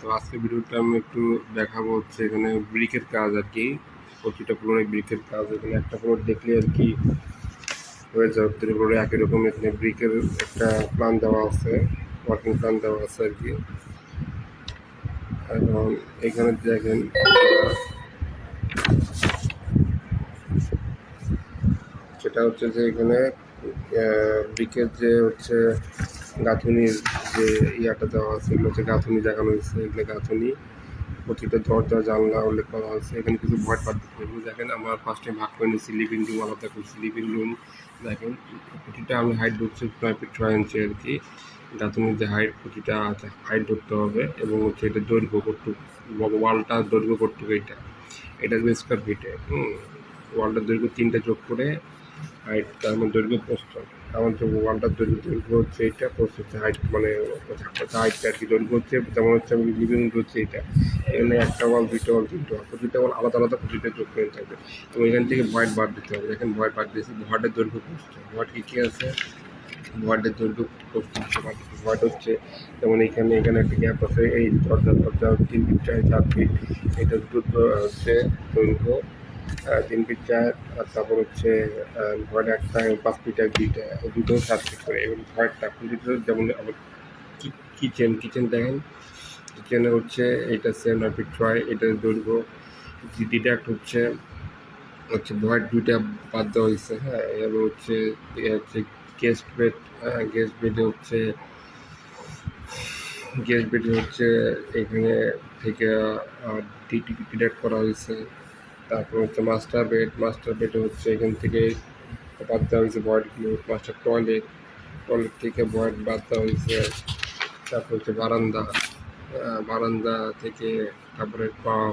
তো আজকে ভিডিওটা আমি একটু দেখাবো হচ্ছে এখানে ব্রিকের কাজ আর কি। প্রতিটা ফ্লোরে ব্রিকের কাজ, এখানে একটা ফ্লোর দেখলে আর কি হয়ে যাবে। প্রতিটা ফ্লোরে একই রকম এখানে ব্রিকের একটা প্ল্যান দেওয়া আছে ওয়ার্কিং প্ল্যান দেওয়া আছে আর কি। এবং এখানে দেখেন, সেটা হচ্ছে যে এখানে ব্রিকের যে হচ্ছে গাঁথুনির যে ইয়াটা দেওয়া আছে, এগুলো হচ্ছে গাঁথুনি দেখানো হয়েছে। এগুলো গাঁথুনি, প্রতিটা দরজা, জানলা উল্লেখ করা আছে। এখানে কিছু ভয় এগুলো দেখেন, আমার ফার্স্টে ভাগ করে নিয়েছি লিভিং রুম আলাদা করছি। লিভিং রুম দেখেন, প্রতিটা আমি হাইট ধরছি নয় ফিট ছয় ইঞ্চি আর কি। গাঁথুনির যে হাইট প্রতিটা হাইট ধরতে হবে এবং হচ্ছে এটা দৈর্ঘ্য করটুক ওয়ালটা দৈর্ঘ্য করটুক এটা? এটা স্কোয়ার ফিটে হুম ওয়ালটার দৈর্ঘ্য তিনটা যোগ করে হাইট তার মধ্যে দৈর্ঘ্য প্রস্থ। আমার যে ওয়ালটার দৈর্ঘ্য দৈর্ঘ্য হচ্ছে এইটা, প্রস্থ হচ্ছে হাইট মানে হাইটটা আর কি দৈর্ঘ্য হচ্ছে, যেমন হচ্ছে আমি লিভিং হচ্ছে এটা এখানে একটা ওয়াল, দুইটা ওয়াল, তিনটা ওয়াল, প্রতিটা ওয়াল আলাদা আলাদা প্রতিটা যোগ করে থাকবে। এবং এখান থেকে ভয়েট বাদ দিতে হবে। দেখেন ভয়েট বাদ দিয়েছি ভয়েটের দৈর্ঘ্য প্রস্থ। ভয়েট কী আছে? ভয়েটের দৈর্ঘ্য প্রস্থ ভয়েট হচ্ছে যেমন এখানে এখানে একটা গ্যাপ আছে, এই দরজা দরজা তিন ফিট চার চার ফিট এটা দুটো হচ্ছে দৈর্ঘ্য তিন ফিট চার আর তারপর হচ্ছে ভয়েট একটা পাঁচ ফিট এক দুইটা দুটো সাত ফিট করে, এবং ভয়েটটা প্রতিটা যেমন কিচেন কিচেন দেখেন কিচেনে হচ্ছে এটা সেম নয় ফিট ছয় এটার দৈর্ঘ্য ডিডাক্ট হচ্ছে হচ্ছে ভয়েট দুইটা বাদ দেওয়া হয়েছে হ্যাঁ এবং হচ্ছে হচ্ছে গেস্ট বেড গেস্ট বেডে হচ্ছে গেস্ট বেডে হচ্ছে এখানে থেকে ডিডাক্ট করা হয়েছে। তারপর হচ্ছে মাস্টার বেড মাস্টার বেডে হচ্ছে এখান থেকে বাদ দেওয়া হয়েছে ভয়েটগুলো মাস্টার টয়লেট টয়লেট থেকে বয়েড বাদ দেওয়া হয়েছে। তারপর হচ্ছে বারান্দা বারান্দা থেকে তারপরে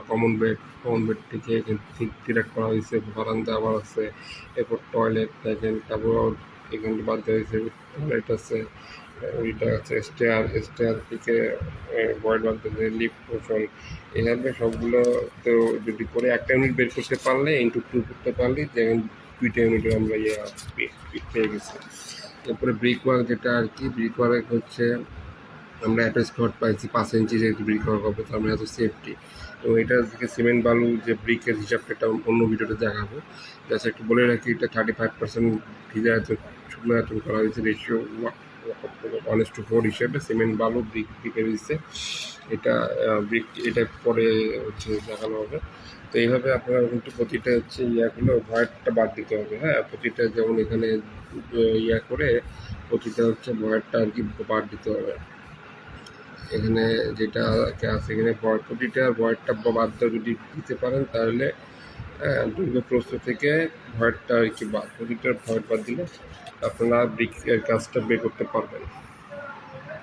কমন বেড কমন বেড থেকে এখান থেকে ডিরেক্ট করা হয়েছে, বারান্দা আবার আছে। এরপর টয়লেট দেখেন, তারপর এখানে বাদ দেওয়া হয়েছে টয়লেট আছে। ওইটা হচ্ছে স্টেয়ার স্টেয়ার থেকে বয়েড বাদ লিফট পোর্শন এভাবে সবগুলো। তো যদি করে একটা ইউনিট বের করতে পারলে ইন্টু টু করতে পারলে যেমন দুইটা ইউনিটের আমরা ইয়ে পেয়ে গেছি। এরপরে ব্রিক ওয়ার্ক যেটা আর কি ব্রিক ওয়ার্ক হচ্ছে আমরা একটা স্কট পাইছি পাঁচ ইঞ্চি যেহেতু ব্রিক ওয়ার্ক হবে তো আমরা এত সেফটি তো এটা থেকে সিমেন্ট বালু যে ব্রিকের হিসাবটা এটা অন্য ভিডিওতে দেখাবো। জাস্ট একটু বলে রাখি, এটা থার্টি ফাইভ পার্সেন্ট ভিজা এত শুকনো করা হয়েছে রেশিও ওয়ান টু ফোর হিসেবে সিমেন্ট বালু ব্রিক ব্রিকের হয়েছে এটা ব্রিক এটা পরে হচ্ছে দেখানো হবে। তো এইভাবে আপনারা কিন্তু প্রতিটা হচ্ছে ইয়াগুলো ভয়েরটা বাদ দিতে হবে হ্যাঁ? প্রতিটা যেমন এখানে ইয়া করে প্রতিটা হচ্ছে ভয়েরটা আর কি বাদ দিতে হবে। এখানে যেটা আছে এখানে প্রতিটা ভয়েরটা বাদ দিতে পারেন তাহলে হ্যাঁ, দৈর্ঘ্য থেকে ভয়েরটা আর কি বাদ প্রদীপটার ভয়ের বাদ দিলে আপনারা কাজটা বের করতে পারবেন।